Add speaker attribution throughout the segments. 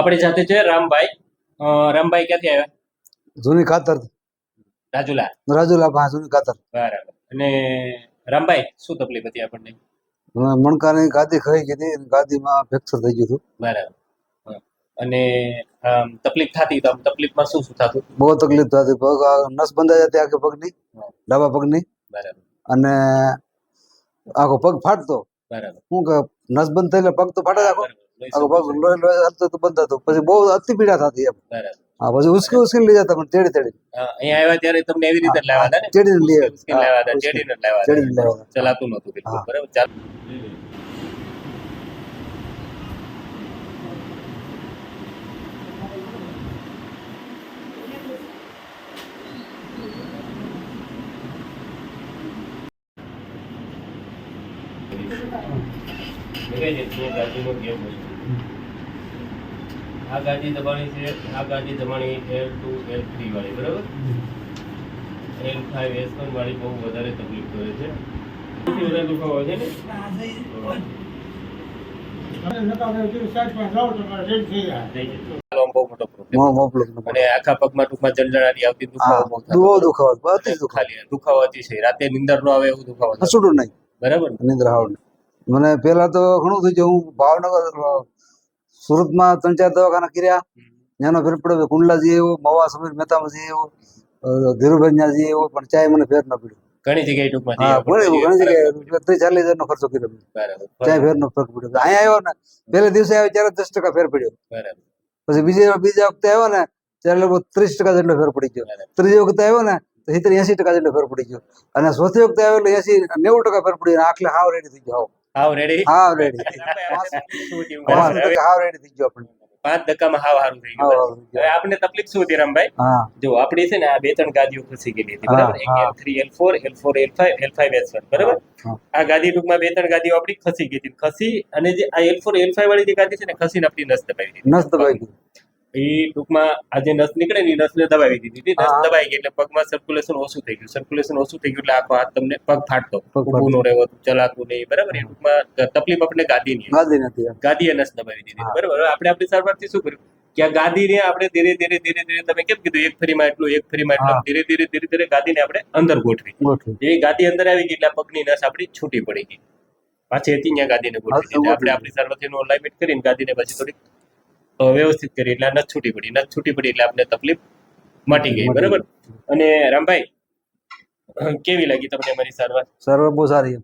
Speaker 1: આપણી સાથે છે રામભાઈ. રામભાઈ ક્યાંથી આવ્યા?
Speaker 2: જૂની ખાતર.
Speaker 1: રાજુલા.
Speaker 2: રાજુલા પાસે જૂની ખાતર.
Speaker 1: બરાબર. અને રામભાઈ શું તકલીફ હતી આપણને?
Speaker 2: મણકાની ગાદી ખાઈ ગઈ હતી ગાદીમાં ફ્રેક્ચર થઈ ગયું હતું.
Speaker 1: બરાબર. અને તકલીફ થતી તો તકલીફમાં શું શું થતું?
Speaker 2: બહુ તકલીફ થતી. પગ નસ બંધાઈ જતી આખી પગની
Speaker 1: હા.
Speaker 2: ડાબા પગની.
Speaker 1: બરાબર.
Speaker 2: અને આખો પગ ફાટતો.
Speaker 1: બરાબર.
Speaker 2: શું કે નસ બંધ થઈ પગ તો ફાટે આખો.
Speaker 1: બરાબર.
Speaker 2: આખો પગ લોહી લોહી હાલતો તો બંધ હતો પછી બહુ અતિ પીડા થતી એમ
Speaker 1: બરાબર
Speaker 2: હા પછી ઉસકી ઉસકી લઈ જતા પણ તેડી તેડી
Speaker 1: હા, અહીંયા આવ્યા ત્યારે તમને એવી રીતે જ લાવ્યા હતા ને
Speaker 2: તેડીને લઈ
Speaker 1: ઉચકીને લાવ્યા હતા
Speaker 2: ઉચકી-
Speaker 1: ચેડીને લાવ્યા હતા
Speaker 2: તેડીને લાવ્યા હતા.
Speaker 1: ચલાતું નહોતું બિલકુલ
Speaker 2: હા.
Speaker 1: બરાબર ચાલ આ ગાડી દબાણી છે આ ગાડી દબાણી એલ ટુ એલ થ્રી વાળી બરાબર? એલ ફાઈવ એસ વન વાળી બહુ વધારે તકલીફ કરે છે. વધારે દુખાવો છે ને? રાતે નિંદર નો આવે એવું દુખાવો. બરાબર
Speaker 2: નિંદ્રા આવડે મને પેલા તો ઘણું થઈ ગયું હું ભાવનગર સુરતમાં ત્રણ ચાર દવાખાના કર્યા. ત્યાંનો ફેર પડ્યો કુંડલા જઈએ એવો મવા સમીર મહેતામાં જઈએ એવો ધીરુભાઈ ત્યાં એવો પણ ચાય મને ફેર ન પડ્યો.
Speaker 1: ઘણી જગ્યાએ ટૂંકમાં
Speaker 2: હા ઘણી ઘણી જગ્યાએ. ત્રીસ ચાલીસ હજારનો ખર્ચો કર્યો ચાય ફેરનો ફરક પડ્યો. અહીંયા આવ્યો ને પહેલે દિવસે આવ્યો ત્યારે દસ ટકા ફેર પડ્યો. પછી બીજે બીજા વખતે આવ્યો ને ત્યારે લગભગ ત્રીસ ટકા જેટલો ફેર પડી ગયો. ત્રીજી વખતે આવ્યો ને તો સિત્તેર એસી ટકા જેટલો ફેર પડી ગયો. અને ચોથી વખતે આવ્યો એટલે એસી નેવું ટકા ફેર પડી આખલે હાવ રેડી થઈ ગયો
Speaker 1: હાવ રેડી
Speaker 2: હાવ રેડી પાંચ ટકા હાવ રેડી થઈ ગયો આપણે
Speaker 1: પાંચ ધક્કામાં હાવ હારું થઈ ગયું.
Speaker 2: હવે
Speaker 1: આપણે તકલીફ શું હતી રામભાઈ? જો આપણી છે ને આ બે ત્રણ ગાદીઓ ખસી ગયેલી હતી બરાબર? એક L three L four L four L five L five S one બરાબર? આ ગાદી ટૂંકમાં બે ત્રણ ગાદીઓ આપણી ખસી ગઈ હતી. ખસી અને જે આ એલ ફોર એલ ફાઈવ વાળી જે ગાદી છે ને ખસીને આપણી નસ દબાવી દીધી.
Speaker 2: નસ
Speaker 1: એ ટૂંકમાં આ જે નસ નીકળે ને એ નસને દબાવી દીધી હતી. નસ દબાઈ ગઈ એટલે પગમાં સર્ક્યુલેશન ઓછું થઈ ગયું. સર્ક્યુલેશન ઓછું થઈ ગયું એટલે આખો હાથ તમને પગ ફાટતો. ઊભું નો રહેવું ચલાતું નહીં. બરાબર? એ ટૂંકમાં તકલીફ આપણે ગાદીની
Speaker 2: ગાદી નથી.
Speaker 1: ગાદીએ નસ દબાવી દીધી બરાબર? આપણે આપણી સારવારથી શું કર્યું? કે આ ગાદીને આપણે ધીરે ધીરે ધીરે ધીરે તમે કેમ કીધું? એક ફરીમાં એટલું એક ફરીમાં એટલું. ધીરે ધીરે ધીરે ધીરે ગાદીને આપણે અંદર ગોઠવી. એ ગાદી અંદર આવી ગઈ એટલે પગની નસ આપણી છૂટી પડી ગઈ. પાછી હતી ત્યાં ગાદીને ગોઠવી આપણે આપણી સારવારથી અલાઇનમેન્ટ કરીને ગાદીને પછી થોડીક વ્યવસ્થિત કરી એટલે આ નસ છૂટી પડી. નથ છૂટી પડી એટલે આપણે તકલીફ મટી ગઈ. બરોબર? અને રામભાઈ કેવી લાગી તમને મારી સારવાર?
Speaker 2: સારવાર બહુ સારી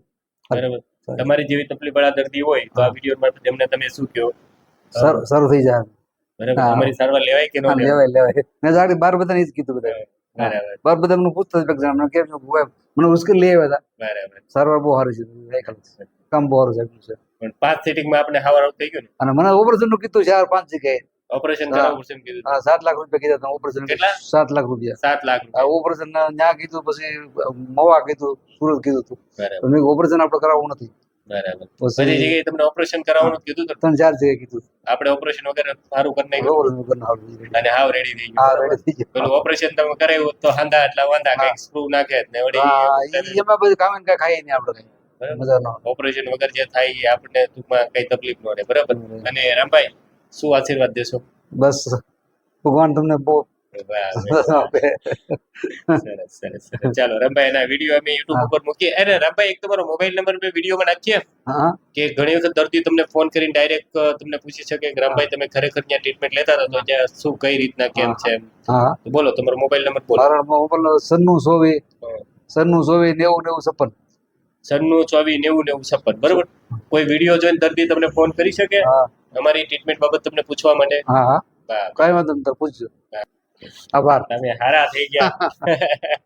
Speaker 1: બરાબર. તમારી જેવી તકલીફ વાળા દર્દી હોય તો આ
Speaker 2: વીડિયો
Speaker 1: વિડીયોમાં તેમને તમે શું કહો?
Speaker 2: સર થઈ જાય
Speaker 1: બરાબર.
Speaker 2: હા.
Speaker 1: અમારી સારવાર લેવાય કે ન લેવાય?
Speaker 2: લેવાય મેં જાડી બાર બધાને જ કીધું બધા
Speaker 1: બરાબર
Speaker 2: બાર બધા મને પૂછતા જ exam મને કેમ છો? મને મુશ્કેલ લઈ આવ્યા હતા.
Speaker 1: બરાબર.
Speaker 2: સારવાર બહુ સારી છે. કામ બહુ સારું છે.
Speaker 1: પણ પાંચ સિટિંગમાં આપણે હાવાર થઈ ગયું ને.
Speaker 2: અને મને ઓપરેશનનું કીધું ચાર પાંચ જગ્યાએ.
Speaker 1: ઓપરેશન. કરાવવું છે એમ કીધું
Speaker 2: હા, સાત લાખ રૂપિયા કીધા ઓપરેશન
Speaker 1: કેટલા?
Speaker 2: સાત લાખ રૂપિયા.
Speaker 1: સાત લાખ રૂપિયા.
Speaker 2: ઓપરેશન ના કીધું પછી મવા કીધું સુરત કીધું હતું.
Speaker 1: બરાબર.
Speaker 2: મેં ઓપરેશન આપણે કરાવવું નથી.
Speaker 1: બરાબર. બધી
Speaker 2: પછી
Speaker 1: જગ્યાએ તમને ઓપરેશન કરાવવાનું કીધું
Speaker 2: ત્રણ ચાર જગ્યાએ કીધું.
Speaker 1: આપણે ઓપરેશન વગેરે સારું કરી નાખ્યું? અને હાવ રેડી થઈ ગયું.
Speaker 2: રેડી થઈ ગયું.
Speaker 1: પેલું ઓપરેશન તમે કરાવ્યું તો હાંધા એટલા વાંધા
Speaker 2: હા.
Speaker 1: કંઈક સ્ક્રૂ નાખે ને વળી
Speaker 2: એમાં બધું કામ કઈ ખાઈ નહીં આપણે
Speaker 1: ઓપરેશન વગર જે થાય એ આપણને ટૂંકમાં કઈ તકલીફ ન રહે બરાબર? અને રામભાઈ શું આશીર્વાદ દેશો?
Speaker 2: બસ ભગવાન તમને બહુ
Speaker 1: ચાલો રામભાઈ એના વીડિયો અમે યુટ્યુબ. ઉપર મૂકીએ. અરે રામભાઈ એક તમારો મોબાઈલ નંબર મેં વિડીયોમાં નાખીએ કે ઘણી વખત દર્દી તમને ફોન કરીને ડાયરેક્ટ તમને પૂછી શકે કે રામભાઈ તમે ખરેખર ત્યાં ટ્રીટમેન્ટ લેતા હતા? તો ત્યાં શું કઈ રીતના કેમ છે બોલો તમારો મોબાઈલ નંબર બોલો.
Speaker 2: મારો મોબાઈલ સન્નું સોવી. સન્નું સોવી નેવું નેવું છપ્પન.
Speaker 1: સન્નું ચોવી નેવું નેવું છપ્પન. બરોબર? કોઈ વીડિયો જોઈને દર્દી તમને ફોન કરી શકે?
Speaker 2: હા.
Speaker 1: અમારી ટ્રીટમેન્ટ બાબત તમને પૂછવા માટે.
Speaker 2: હા હા. કઈ વાંધો નહીં પૂછજો. આભાર.
Speaker 1: તમે હારા થઈ ગયા.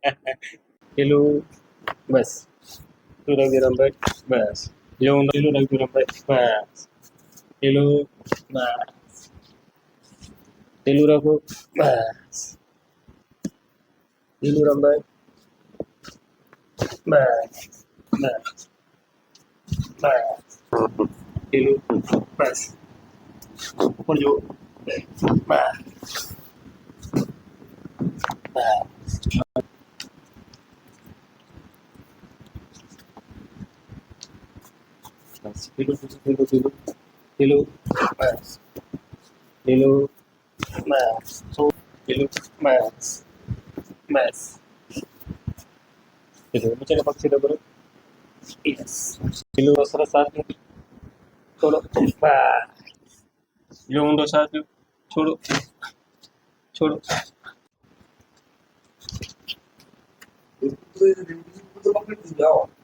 Speaker 1: પેલું બસ. તું રાખ્યું રામભાઈ બસ. એવું પેલું રાખ્યું રામભાઈ બસ. પેલું બસ. પેલું રાખો. બસ. પેલું રામભાઈ બસ. બસ બસ પેલું બસ ઉપર જો બસ બસ પેલું પેલું પેલું પેલું બસ પેલું મેથ્સ પેલું મેથ્સ મેથ્સ પેલું Y luego Sarasate. Choro. Y luego Sarasate. Choro. Choro. sasni,
Speaker 2: cholo.